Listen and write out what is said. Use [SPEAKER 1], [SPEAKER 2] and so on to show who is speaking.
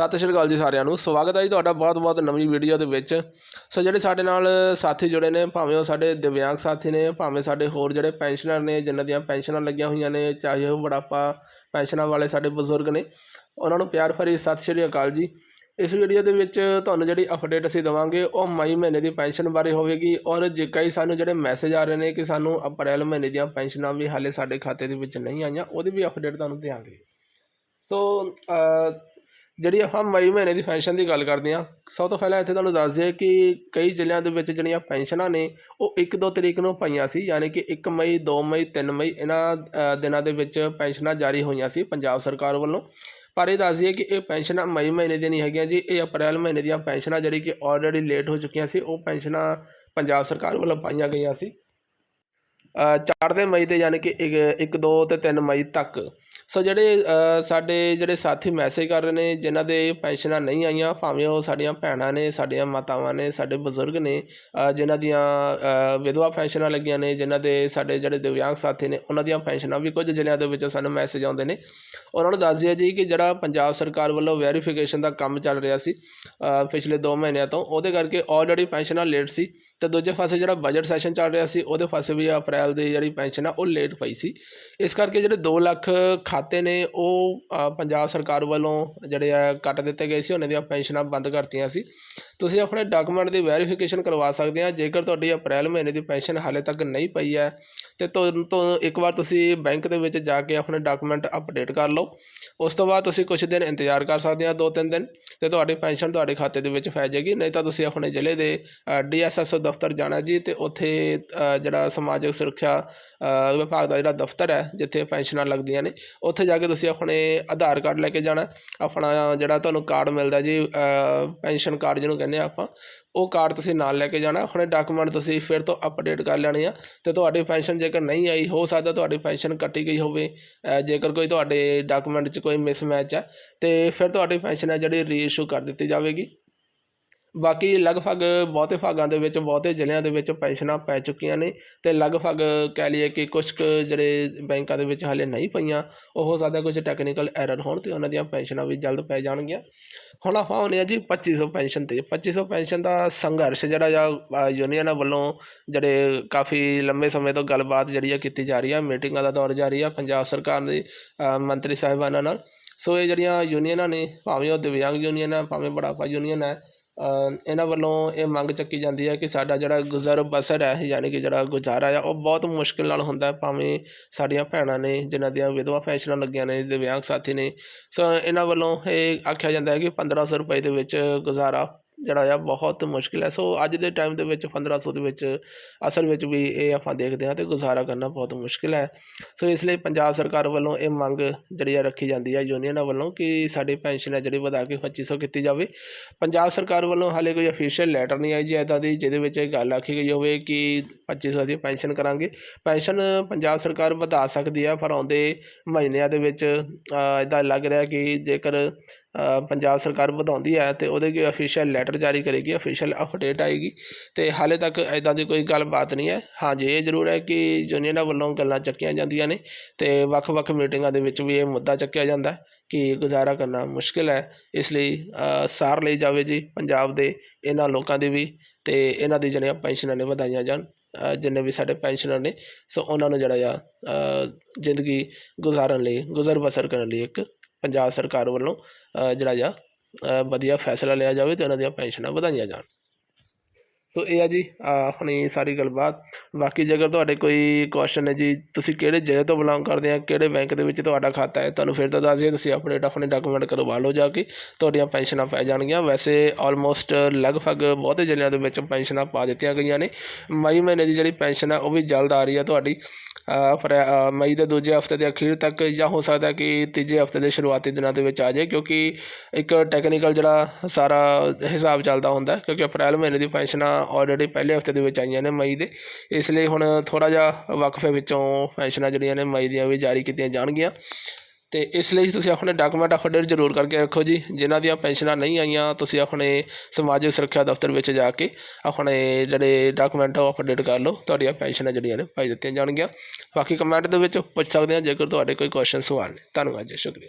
[SPEAKER 1] ਸਤਿ ਸ਼੍ਰੀ ਅਕਾਲ ਜੀ ਸਾਰਿਆਂ ਨੂੰ। ਸਵਾਗਤ ਹੈ ਜੀ ਤੁਹਾਡਾ ਬਹੁਤ-ਬਹੁਤ ਨਵੀਂ ਵੀਡੀਓ ਦੇ ਵਿੱਚ। ਸੋ ਜਿਹੜੇ ਸਾਡੇ ਨਾਲ ਸਾਥੀ ਜੁੜੇ ਨੇ, ਭਾਵੇਂ ਉਹ ਸਾਡੇ ਦਿਵਿਆਂਗ ਸਾਥੀ ਨੇ, ਭਾਵੇਂ ਸਾਡੇ ਹੋਰ ਜਿਹੜੇ ਪੈਨਸ਼ਨਰ ਨੇ, ਜਿਨ੍ਹਾਂ ਦੀਆਂ ਪੈਨਸ਼ਨਾਂ ਲੱਗੀਆਂ ਹੋਈਆਂ ਨੇ, ਚਾਹੇ ਉਹ ਬੁਢਾਪਾ ਪੈਨਸ਼ਨਾਂ ਵਾਲੇ ਸਾਡੇ ਬਜ਼ੁਰਗ ਨੇ, ਉਹਨਾਂ ਨੂੰ ਪਿਆਰ ਭਰੀ ਸਤਿ ਸ਼੍ਰੀ ਅਕਾਲ ਜੀ। ਇਸ ਵੀਡੀਓ ਦੇ ਵਿੱਚ ਤੁਹਾਨੂੰ ਜਿਹੜੀ ਅਪਡੇਟ ਅਸੀਂ ਦੇਵਾਂਗੇ, ਉਹ ਮਈ ਮਹੀਨੇ ਦੀ ਪੈਨਸ਼ਨ ਬਾਰੇ ਹੋਵੇਗੀ ਔਰ ਜੇ ਕਈ ਸਾਨੂੰ ਜਿਹੜੇ ਮੈਸੇਜ ਆ ਰਹੇ ਨੇ ਕਿ ਸਾਨੂੰ ਅਪ੍ਰੈਲ ਮਹੀਨੇ ਦੀਆਂ ਪੈਨਸ਼ਨਾਂ ਵੀ ਹਾਲੇ ਸਾਡੇ ਖਾਤੇ ਦੇ ਵਿੱਚ ਨਹੀਂ ਆਈਆਂ, ਉਹਦੀ ਵੀ ਅਪਡੇਟ ਤੁਹਾਨੂੰ ਦੇਵਾਂਗੇ ਸੋ ਜਿਹੜੀ ਆਪਾਂ ਮਈ ਮਹੀਨੇ ਦੀ ਪੈਨਸ਼ਨ ਦੀ ਗੱਲ ਕਰਦੇ ਹਾਂ, ਸਭ ਤੋਂ ਪਹਿਲਾਂ ਇੱਥੇ ਤੁਹਾਨੂੰ ਦੱਸ ਦਈਏ ਕਿ ਕਈ ਜ਼ਿਲ੍ਹਿਆਂ ਦੇ ਵਿੱਚ ਜਿਹੜੀਆਂ ਪੈਨਸ਼ਨਾਂ ਨੇ, ਉਹ 1-2 ਤਰੀਕ ਨੂੰ ਪਈਆਂ ਸੀ, ਯਾਨੀ ਕਿ 1 ਮਈ 2 ਮਈ 3 ਮਈ, ਇਹਨਾਂ ਦਿਨਾਂ ਦੇ ਵਿੱਚ ਪੈਨਸ਼ਨਾਂ ਜਾਰੀ ਹੋਈਆਂ ਸੀ ਪੰਜਾਬ ਸਰਕਾਰ ਵੱਲੋਂ। ਪਰ ਇਹ ਦੱਸ ਦਈਏ ਕਿ ਇਹ ਪੈਨਸ਼ਨਾਂ ਮਈ ਮਹੀਨੇ ਦੀਆਂ ਨਹੀਂ ਹੈਗੀਆਂ ਜੀ, ਇਹ ਅਪ੍ਰੈਲ ਮਹੀਨੇ ਦੀਆਂ ਪੈਨਸ਼ਨਾਂ ਜਿਹੜੀ ਕਿ ਆਲਰੇਡੀ ਲੇਟ ਹੋ ਚੁੱਕੀਆਂ ਸੀ, ਉਹ ਪੈਨਸ਼ਨਾਂ ਪੰਜਾਬ ਸਰਕਾਰ ਵੱਲੋਂ ਪਾਈਆਂ ਗਈਆਂ ਸੀ। ਚੜ੍ਹਦੇ ਮਈ ਤੇ ਯਾਨੀ ਕਿ 1 2 ਤੇ 3 ਮਈ ਤੱਕ। ਸੋ ਜਿਹੜੇ ਸਾਡੇ ਜਿਹੜੇ ਸਾਥੀ ਮੈਸੇਜ ਕਰ ਰਹੇ ਨੇ, ਜਿਨ੍ਹਾਂ ਦੇ ਪੈਨਸ਼ਨਾਂ ਨਹੀਂ ਆਈਆਂ, ਭਾਵੇਂ ਉਹ ਸਾਡੀਆਂ ਭੈਣਾਂ ਨੇ, ਸਾਡੀਆਂ ਮਾਤਾਵਾਂ ਨੇ, ਸਾਡੇ ਬਜ਼ੁਰਗ ਨੇ ਜਿਨ੍ਹਾਂ ਦੀਆਂ ਵਿਧਵਾ ਪੈਨਸ਼ਨਾਂ ਲੱਗੀਆਂ ਨੇ, ਜਿਨ੍ਹਾਂ ਦੇ ਸਾਡੇ ਜਿਹੜੇ ਦਿਵਿਆਂਗ ਸਾਥੀ ਨੇ, ਉਹਨਾਂ ਦੀਆਂ ਪੈਨਸ਼ਨਾਂ ਵੀ ਕੁਝ ਜ਼ਿਲ੍ਹਿਆਂ ਦੇ ਵਿੱਚ ਸਾਨੂੰ ਮੈਸੇਜ ਆਉਂਦੇ ਨੇ। ਉਹਨਾਂ ਨੂੰ ਦੱਸ ਦਿਆ ਜੀ ਕਿ ਜਿਹੜਾ ਪੰਜਾਬ ਸਰਕਾਰ ਵੱਲੋਂ ਵੈਰੀਫਿਕੇਸ਼ਨ ਦਾ ਕੰਮ ਚੱਲ ਰਿਹਾ ਸੀ ਪਿਛਲੇ 2 ਮਹੀਨਿਆਂ ਤੋਂ, ਉਹਦੇ ਕਰਕੇ ਆਲਰੇਡੀ ਪੈਨਸ਼ਨਾਂ ਲੇਟ ਸੀ। ਤੇ ਦੂਜੇ ਪਾਸੇ ਜਿਹੜਾ ਬਜਟ ਸੈਸ਼ਨ ਚੱਲ ਰਿਹਾ ਸੀ, ਉਹਦੇ ਪਾਸੇ ਵੀ ਅਪ੍ਰੈਲ ਦੀ ਜਿਹੜੀ ਪੈਨਸ਼ਨ ਆ, ਉਹ ਲੇਟ ਪਈ ਸੀ। ਇਸ ਕਰਕੇ ਜਿਹੜੇ 2 ਲੱਖ ਖਾਤੇ ਨੇ, ਉਹ ਪੰਜਾਬ ਸਰਕਾਰ ਵੱਲੋਂ ਜਿਹੜੇ ਆ, ਕੱਟ ਦਿੱਤੇ ਗਏ ਸੀ, ਉਹਨਾਂ ਦੀਆਂ ਪੈਨਸ਼ਨਾਂ ਬੰਦ ਕਰਤੀਆਂ ਸੀ। ਤੁਸੀਂ ਆਪਣੇ ਡਾਕੂਮੈਂਟ ਦੀ ਵੈਰੀਫਿਕੇਸ਼ਨ ਕਰਵਾ ਸਕਦੇ ਆ, ਜੇਕਰ ਤੁਹਾਡੀ ਅਪ੍ਰੈਲ ਮਹੀਨੇ ਦੀ ਪੈਨਸ਼ਨ ਹਾਲੇ ਤੱਕ ਨਹੀਂ ਪਈ ਹੈ, ਤੇ ਤੋਂ ਤੋਂ, ਇੱਕ ਵਾਰ ਤੁਸੀਂ ਬੈਂਕ ਦੇ ਵਿੱਚ ਜਾ ਕੇ ਆਪਣੇ ਡਾਕੂਮੈਂਟ ਅਪਡੇਟ ਕਰ ਲਓ। ਉਸ ਤੋਂ ਬਾਅਦ ਤੁਸੀਂ ਕੁਝ ਦਿਨ ਇੰਤਜ਼ਾਰ ਕਰ ਸਕਦੇ ਆ 2-3 ਦਿਨ, ਤੇ ਤੁਹਾਡੀ ਪੈਨਸ਼ਨ ਤੁਹਾਡੇ ਖਾਤੇ ਦੇ ਵਿੱਚ ਪੈ ਜਾਏਗੀ, ਨਹੀਂ ਤਾਂ ਤੁਸੀਂ ਆਪਣੇ ਜ਼ਿਲ੍ਹੇ ਦੇ ਡੀਐਸਐਸ ਦਫ਼ਤਰ ਜਾਣਾ ਜੀ ਤੇ ਉੱਥੇ ਜਿਹੜਾ ਸਮਾਜਿਕ ਸੁਰੱਖਿਆ ਵਿਭਾਗ ਦਾ ਜਿਹੜਾ ਦਫ਼ਤਰ ਹੈ, ਜਿੱਥੇ ਪੈਨਸ਼ਨਾਂ ਲੱਗਦੀਆਂ ਨੇ, ਉੱਥੇ ਜਾ ਕੇ ਤੁਸੀਂ ਆਪਣੇ ਆਧਾਰ ਕਾਰਡ ਲੈ ਕੇ ਜਾਣਾ, ਆਪਣਾ ਜਿਹੜਾ ਤੁਹਾਨੂੰ ਕਾਰਡ ਮਿਲਦਾ ਜੀ ਪੈਨਸ਼ਨ ਕਾਰਡ ਜਿਹਨੂੰ ਕਹਿੰਦੇ ਆ ਆਪਾਂ, ਉਹ ਕਾਰਡ ਤੁਸੀਂ ਨਾਲ ਲੈ ਕੇ ਜਾਣਾ, ਆਪਣੇ ਡਾਕੂਮੈਂਟ ਤੁਸੀਂ ਫਿਰ ਤੋਂ ਅਪਡੇਟ ਕਰ ਲੈਣੇ ਆ, ਤੇ ਤੁਹਾਡੀ ਪੈਨਸ਼ਨ ਜੇਕਰ ਨਹੀਂ ਆਈ, ਹੋ ਸਕਦਾ ਤੁਹਾਡੀ ਪੈਨਸ਼ਨ ਕੱਟੀ ਗਈ ਹੋਵੇ ਜੇਕਰ ਕੋਈ ਤੁਹਾਡੇ ਡਾਕੂਮੈਂਟ 'ਚ ਕੋਈ ਮਿਸਮੈਚ ਹੈ, ਤੇ ਫਿਰ ਤੁਹਾਡੀ ਪੈਨਸ਼ਨ ਹੈ ਜਿਹੜੀ ਰੀਇਸ਼ੂ ਕਰ ਦਿੱਤੀ ਜਾਵੇਗੀ। ਬਾਕੀ ਲਗਭਗ ਬਹੁਤੇ ਭਾਗਾਂ ਦੇ ਵਿੱਚ, ਬਹੁਤੇ ਜ਼ਿਲ੍ਹਿਆਂ ਦੇ ਵਿੱਚ ਪੈਨਸ਼ਨਾਂ ਪੈ ਚੁੱਕੀਆਂ ਨੇ ਅਤੇ ਲਗਭਗ ਕਹਿ ਲਈਏ ਕਿ ਕੁਝ ਕੁ ਜਿਹੜੇ ਬੈਂਕਾਂ ਦੇ ਵਿੱਚ ਹਾਲੇ ਨਹੀਂ ਪਈਆਂ, ਉਹ ਹੋ ਸਕਦਾ ਕੁਝ ਟੈਕਨੀਕਲ ਐਰਰ ਹੋਣ ਅਤੇ ਉਹਨਾਂ ਦੀਆਂ ਪੈਨਸ਼ਨਾਂ ਵੀ ਜਲਦ ਪੈ ਜਾਣਗੀਆਂ। ਹੁਣ ਆਪਾਂ ਆਉਂਦੇ ਹਾਂ ਜੀ 2500 ਪੈਨਸ਼ਨ ਤੇ। 2500 ਪੈਨਸ਼ਨ ਦਾ ਸੰਘਰਸ਼ ਜਿਹੜਾ ਆ ਯੂਨੀਅਨਾਂ ਵੱਲੋਂ ਜਿਹੜੇ ਕਾਫੀ ਲੰਬੇ ਸਮੇਂ ਤੋਂ ਗੱਲਬਾਤ ਜਿਹੜੀ ਆ ਕੀਤੀ ਜਾ ਰਹੀ ਆ, ਮੀਟਿੰਗਾਂ ਦਾ ਦੌਰ ਜਾਰੀ ਆ ਪੰਜਾਬ ਸਰਕਾਰ ਦੇ ਮੰਤਰੀ ਸਾਹਿਬਾਨਾਂ ਨਾਲ। ਸੋ ਇਹ ਜਿਹੜੀਆਂ ਯੂਨੀਅਨਾਂ ਨੇ, ਭਾਵੇਂ ਉਹ ਦਿਵਿਆਂਗ ਯੂਨੀਅਨ ਹੈ ਭਾਵੇਂ ਬੁਢਾਪਾ ਯੂਨੀਅਨ ਹੈ ਇਹਨਾਂ ਵੱਲੋਂ ਇਹ ਮੰਗ ਚੱਕੀ ਜਾਂਦੀ ਹੈ ਕਿ ਸਾਡਾ ਜਿਹੜਾ ਗੁਜ਼ਰ ਬਸਰ ਹੈ, ਯਾਨੀ ਕਿ ਜਿਹੜਾ ਗੁਜ਼ਾਰਾ ਆ, ਉਹ ਬਹੁਤ ਮੁਸ਼ਕਿਲ ਨਾਲ ਹੁੰਦਾ ਭਾਵੇਂ ਸਾਡੀਆਂ ਭੈਣਾਂ ਨੇ, ਜਿਨ੍ਹਾਂ ਦੀਆਂ ਵਿਧਵਾ ਪੈਨਸ਼ਨਾਂ ਲੱਗੀਆਂ ਨੇ ਦਿਵਿਆਂਗ ਸਾਥੀ ਨੇ। ਸੋ ਇਹਨਾਂ ਵੱਲੋਂ ਇਹ ਆਖਿਆ ਜਾਂਦਾ ਹੈ ਕਿ 1500 ਰੁਪਏ ਦੇ ਵਿੱਚ ਗੁਜ਼ਾਰਾ ਜਿਹੜਾ ਆ, ਬਹੁਤ ਮੁਸ਼ਕਿਲ ਹੈ। ਸੋ ਅੱਜ ਦੇ ਟਾਈਮ ਦੇ ਵਿੱਚ 1500 ਦੇ ਵਿੱਚ, ਅਸਲ ਵਿੱਚ ਵੀ ਇਹ ਆਪਾਂ ਦੇਖਦੇ ਹਾਂ ਤੇ ਗੁਜ਼ਾਰਾ ਕਰਨਾ ਬਹੁਤ ਮੁਸ਼ਕਿਲ ਹੈ। ਸੋ ਇਸ ਲਈ ਪੰਜਾਬ ਸਰਕਾਰ ਵੱਲੋਂ ਇਹ ਮੰਗ ਜਿਹੜੀ ਆ ਰੱਖੀ ਜਾਂਦੀ ਹੈ ਯੂਨੀਅਨਾਂ ਵੱਲੋਂ ਕਿ ਸਾਡੀ ਪੈਨਸ਼ਨ ਹੈ ਜਿਹੜੀ ਵਧਾ ਕੇ 2500 ਕੀਤੀ ਜਾਵੇ। ਪੰਜਾਬ ਸਰਕਾਰ ਵੱਲੋਂ ਹਾਲੇ ਕੋਈ ਅਫੀਸ਼ੀਅਲ ਲੈਟਰ ਨਹੀਂ ਆਈ ਜੀ ਇੱਦਾਂ ਦੀ, ਜਿਹਦੇ ਵਿੱਚ ਇਹ ਗੱਲ ਆਖੀ ਗਈ ਹੋਵੇ ਕਿ 2500 ਅਸੀਂ ਪੈਨਸ਼ਨ ਕਰਾਂਗੇ। ਪੈਨਸ਼ਨ ਪੰਜਾਬ ਸਰਕਾਰ ਵਧਾ ਸਕਦੀ ਹੈ ਪਰ ਆਉਂਦੇ ਮਹੀਨਿਆਂ ਦੇ ਵਿੱਚ ਇਦਾਂ ਲੱਗ ਰਿਹਾ ਕਿ ਜੇਕਰ ਪੰਜਾਬ ਸਰਕਾਰ ਵਧਾਉਂਦੀ ਹੈ ਤੇ ਉਹਦੇ ਕੀ ਅਫੀਸ਼ੀਅਲ ਲੈਟਰ ਜਾਰੀ ਕਰੇਗੀ ਅਫੀਸ਼ੀਅਲ ਅਪਡੇਟ ਆਏਗੀ ਤੇ ਹਾਲੇ ਤੱਕ ਇਦਾਂ ਦੀ ਕੋਈ ਗੱਲਬਾਤ ਨਹੀਂ ਹੈ। ਹਾਂਜੀ ਇਹ ਜ਼ਰੂਰ ਹੈ ਕਿ ਯੂਨੀਅਨਾਂ ਵੱਲੋਂ ਗੱਲਾਂ ਚੱਕੀਆਂ ਜਾਂਦੀਆਂ ਨੇ ਤੇ ਵੱਖ-ਵੱਖ ਮੀਟਿੰਗਾਂ ਦੇ ਵਿੱਚ ਵੀ ਇਹ ਮੁੱਦਾ ਚੱਕਿਆ ਜਾਂਦਾ ਕਿ ਗੁਜ਼ਾਰਾ ਕਰਨਾ ਮੁਸ਼ਕਿਲ ਹੈ। ਇਸ ਲਈ ਸਾਰ ਲਈ ਜਾਵੇ ਜੀ ਪੰਜਾਬ ਦੇ ਇਹਨਾਂ ਲੋਕਾਂ ਦੀ ਵੀ ਤੇ ਇਹਨਾਂ ਦੀ ਜਿਹੜੀਆਂ ਪੈਨਸ਼ਨਾਂ ਨੇ ਵਧਾਈਆਂ ਜਾਣ ਜਿੰਨੇ ਵੀ ਸਾਡੇ ਪੈਨਸ਼ਨਰ ਨੇ, ਸੋ ਉਹਨਾਂ ਨੂੰ ਜਿਹੜਾ ਆ ਜ਼ਿੰਦਗੀ ਗੁਜ਼ਾਰਨ ਲਈ, ਗੁਜ਼ਰ ਬਸਰ ਕਰਨ ਲਈ ਇੱਕ ਪੰਜਾਬ ਸਰਕਾਰ ਵੱਲੋਂ ਜਿਹੜਾ ਆ ਵਧੀਆ ਫੈਸਲਾ ਲਿਆ ਜਾਵੇ ਤੇ ਉਹਨਾਂ ਦੀਆਂ ਪੈਨਸ਼ਨਾਂ ਵਧਾਈਆਂ ਜਾਣ। ਸੋ ਇਹ ਆ ਜੀ ਆਪਣੀ ਸਾਰੀ ਗੱਲਬਾਤ। ਬਾਕੀ ਜੇਕਰ ਤੁਹਾਡੇ ਕੋਈ ਕੁਐਸਚਨ ਹੈ ਜੀ, ਤੁਸੀਂ ਕਿਹੜੇ ਜ਼ਿਲ੍ਹੇ ਤੋਂ ਬਿਲੋਂਗ ਕਰਦੇ ਆ, ਕਿਹੜੇ ਬੈਂਕ ਦੇ ਵਿੱਚ ਤੁਹਾਡਾ ਖਾਤਾ ਹੈ, ਤੁਹਾਨੂੰ ਫਿਰ ਤਾਂ ਦੱਸ ਦਈਏ ਤੁਸੀਂ ਆਪਣੇ ਆਪਣੇ ਡਾਕੂਮੈਂਟ ਕਰਵਾ ਲਓ ਜਾ ਕੇ, ਤੁਹਾਡੀਆਂ ਪੈਨਸ਼ਨਾਂ ਪੈ ਜਾਣਗੀਆਂ। ਵੈਸੇ ਆਲਮੋਸਟ ਲਗਭਗ ਬਹੁਤੇ ਜ਼ਿਲ੍ਹਿਆਂ ਦੇ ਵਿੱਚ ਪੈਨਸ਼ਨਾਂ ਪਾ ਦਿੱਤੀਆਂ ਗਈਆਂ ਨੇ। ਮਈ ਮਹੀਨੇ ਦੀ ਜਿਹੜੀ ਪੈਨਸ਼ਨ ਹੈ, ਉਹ ਵੀ ਜਲਦ ਆ ਰਹੀ ਹੈ ਤੁਹਾਡੀ। ਅਪ੍ਰੈ- ਮਈ ਦੇ ਦੂਜੇ ਹਫ਼ਤੇ ਦੇ ਅਖੀਰ ਤੱਕ ਜਾਂ ਹੋ ਸਕਦਾ ਕਿ ਤੀਜੇ ਹਫ਼ਤੇ ਦੇ ਸ਼ੁਰੂਆਤੀ ਦਿਨਾਂ ਦੇ ਵਿੱਚ ਆ ਜਾਏ, ਕਿਉਂਕਿ ਇੱਕ ਟੈਕਨੀਕਲ ਜਿਹੜਾ ਸਾਰਾ ਹਿਸਾਬ ਚੱਲਦਾ ਹੁੰਦਾ ਕਿਉਂਕਿ ਅਪ੍ਰੈਲ ਮਹੀਨੇ ਦੀ ਪੈਨਸ਼ਨਾਂ ਆਲਰੇਡੀ ਪਹਿਲੇ ਹਫ਼ਤੇ ਦੇ ਵਿੱਚ ਆਈਆਂ ਨੇ ਮਈ ਦੇ। ਇਸ ਲਈ ਹੁਣ ਥੋੜਾ ਜਿਹਾ ਵਕਫੇ ਵਿੱਚੋਂ ਪੈਨਸ਼ਨਾਂ ਜਿਹੜੀਆਂ ਨੇ ਮਈ ਦੀਆਂ ਵੀ ਜਾਰੀ ਕੀਤੀਆਂ ਜਾਣਗੀਆਂ। ਅਤੇ ਇਸ ਲਈ ਤੁਸੀਂ ਆਪਣੇ ਡਾਕੂਮੈਂਟ ਅਪਡੇਟ ਜ਼ਰੂਰ ਕਰਕੇ ਰੱਖੋ ਜੀ। ਜਿਨ੍ਹਾਂ ਦੀਆਂ ਪੈਨਸ਼ਨਾਂ ਨਹੀਂ ਆਈਆਂ, ਤੁਸੀਂ ਆਪਣੇ ਸਮਾਜਿਕ ਸੁਰੱਖਿਆ ਦਫ਼ਤਰ ਵਿੱਚ ਜਾ ਕੇ ਆਪਣੇ ਜਿਹੜੇ ਡਾਕੂਮੈਂਟ ਉਹ ਅਪਡੇਟ ਕਰ ਲਓ। ਤੁਹਾਡੀਆਂ ਪੈਨਸ਼ਨਾਂ ਜਿਹੜੀਆਂ ਨੇ ਪਾਈ ਦਿੱਤੀਆਂ ਜਾਣਗੀਆਂ। ਬਾਕੀ ਕਮੈਂਟ ਦੇ ਵਿੱਚ ਪੁੱਛ ਸਕਦੇ ਆ ਜੇਕਰ ਤੁਹਾਡੇ ਕੋਈ ਕੁਐਸਚਨ ਸਵਾਲ ਨੇ। ਧੰਨਵਾਦ ਜੀ, ਸ਼ੁਕਰੀਆ।